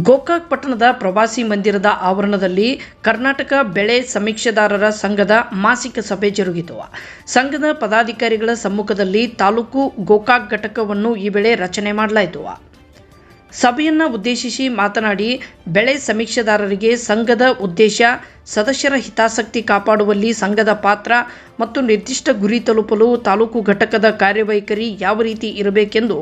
ಗೋಕಾಕ್ ಪಟ್ಟಣದ ಪ್ರವಾಸಿ ಮಂದಿರದ ಆವರಣದಲ್ಲಿ ಕರ್ನಾಟಕ ಬೆಳೆ ಸಮೀಕ್ಷೆದಾರರ ಸಂಘದ ಮಾಸಿಕ ಸಭೆ ಜರುಗಿತು. ಸಂಘದ ಪದಾಧಿಕಾರಿಗಳ ಸಮ್ಮುಖದಲ್ಲಿ ತಾಲೂಕು ಗೋಕಾಕ್ ಘಟಕವನ್ನು ಈ ವೇಳೆ ರಚನೆ ಮಾಡಲಾಯಿತು. ಸಭೆಯನ್ನು ಉದ್ದೇಶಿಸಿ ಮಾತನಾಡಿ ಬೆಳೆ ಸಮೀಕ್ಷೆದಾರರಿಗೆ ಸಂಘದ ಉದ್ದೇಶ, ಸದಸ್ಯರ ಹಿತಾಸಕ್ತಿ ಕಾಪಾಡುವಲ್ಲಿ ಸಂಘದ ಪಾತ್ರ ಮತ್ತು ನಿರ್ದಿಷ್ಟ ಗುರಿ ತಲುಪಲು ತಾಲೂಕು ಘಟಕದ ಕಾರ್ಯವೈಖರಿ ಯಾವ ರೀತಿ ಇರಬೇಕೆಂದು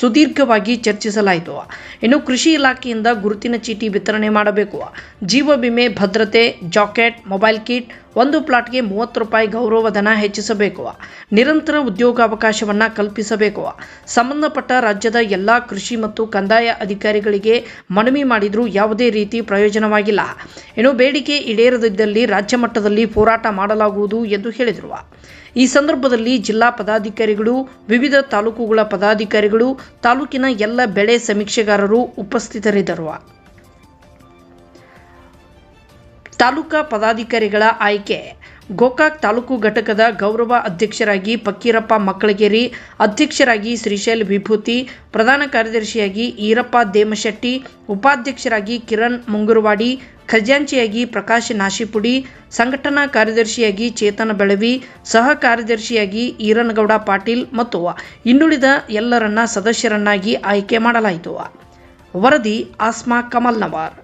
ಸುದೀರ್ಘವಾಗಿ ಚರ್ಚಿಸಲಾಯಿತು. ಇನ್ನು ಕೃಷಿ ಇಲಾಖೆಯಿಂದ ಗುರುತಿನ ಚೀಟಿ ವಿತರಣೆ ಮಾಡಬೇಕು. ಜೀವ ವಿಮೆ, ಭದ್ರತೆ, ಜಾಕೆಟ್, ಮೊಬೈಲ್ ಕಿಟ್, ಒಂದು ಪ್ಲಾಟ್ಗೆ ಮೂವತ್ತು ರೂಪಾಯಿ ಗೌರವಧನ ಹೆಚ್ಚಿಸಬೇಕು. ನಿರಂತರ ಉದ್ಯೋಗಾವಕಾಶವನ್ನು ಕಲ್ಪಿಸಬೇಕು. ಸಂಬಂಧಪಟ್ಟ ರಾಜ್ಯದ ಎಲ್ಲ ಕೃಷಿ ಮತ್ತು ಕಂದಾಯ ಅಧಿಕಾರಿಗಳಿಗೆ ಮನವಿ ಮಾಡಿದರೂ ಯಾವುದೇ ರೀತಿ ಪ್ರಯೋಜನವಾಗಿಲ್ಲ. ಇನ್ನು ಬೇಡಿಕೆ ಈಡೇರದಿದ್ದಲ್ಲಿ ರಾಜ್ಯ ಮಟ್ಟದಲ್ಲಿ ಹೋರಾಟ ಮಾಡಲಾಗುವುದು ಎಂದು ಹೇಳಿದರು. ಈ ಸಂದರ್ಭದಲ್ಲಿ ಜಿಲ್ಲಾ ಪದಾಧಿಕಾರಿಗಳು, ವಿವಿಧ ತಾಲೂಕುಗಳ ಪದಾಧಿಕಾರಿಗಳು, ತಾಲೂಕಿನ ಎಲ್ಲ ಬೆಳೆ ಸಮೀಕ್ಷೆಗಾರರು ಉಪಸ್ಥಿತರಿದ್ದರು. ತಾಲೂಕಾ ಪದಾಧಿಕಾರಿಗಳ ಆಯ್ಕೆ. ಗೋಕಾಕ್ ತಾಲೂಕು ಘಟಕದ ಗೌರವ ಅಧ್ಯಕ್ಷರಾಗಿ ಪಕ್ಕೀರಪ್ಪ ಮಕ್ಕಳಗೇರಿ, ಅಧ್ಯಕ್ಷರಾಗಿ ಶ್ರೀಶೈಲ್ ವಿಭೂತಿ, ಪ್ರಧಾನ ಕಾರ್ಯದರ್ಶಿಯಾಗಿ ಈರಪ್ಪ ದೇಮಶೆಟ್ಟಿ, ಉಪಾಧ್ಯಕ್ಷರಾಗಿ ಕಿರಣ್ ಮುಂಗುರವಾಡಿ, ಖಜಾಂಚಿಯಾಗಿ ಪ್ರಕಾಶ್ ನಾಶಿಪುಡಿ, ಸಂಘಟನಾ ಕಾರ್ಯದರ್ಶಿಯಾಗಿ ಚೇತನ ಬೆಳವಿ, ಸಹ ಕಾರ್ಯದರ್ಶಿಯಾಗಿ ಈರನಗೌಡ ಪಾಟೀಲ್ ಮತ್ತು ಇನ್ನುಳಿದ ಎಲ್ಲರನ್ನ ಸದಸ್ಯರನ್ನಾಗಿ ಆಯ್ಕೆ ಮಾಡಲಾಯಿತು. ವರದಿ ಆಸ್ಮಾ ಕಮಲ್ ನವಾರ್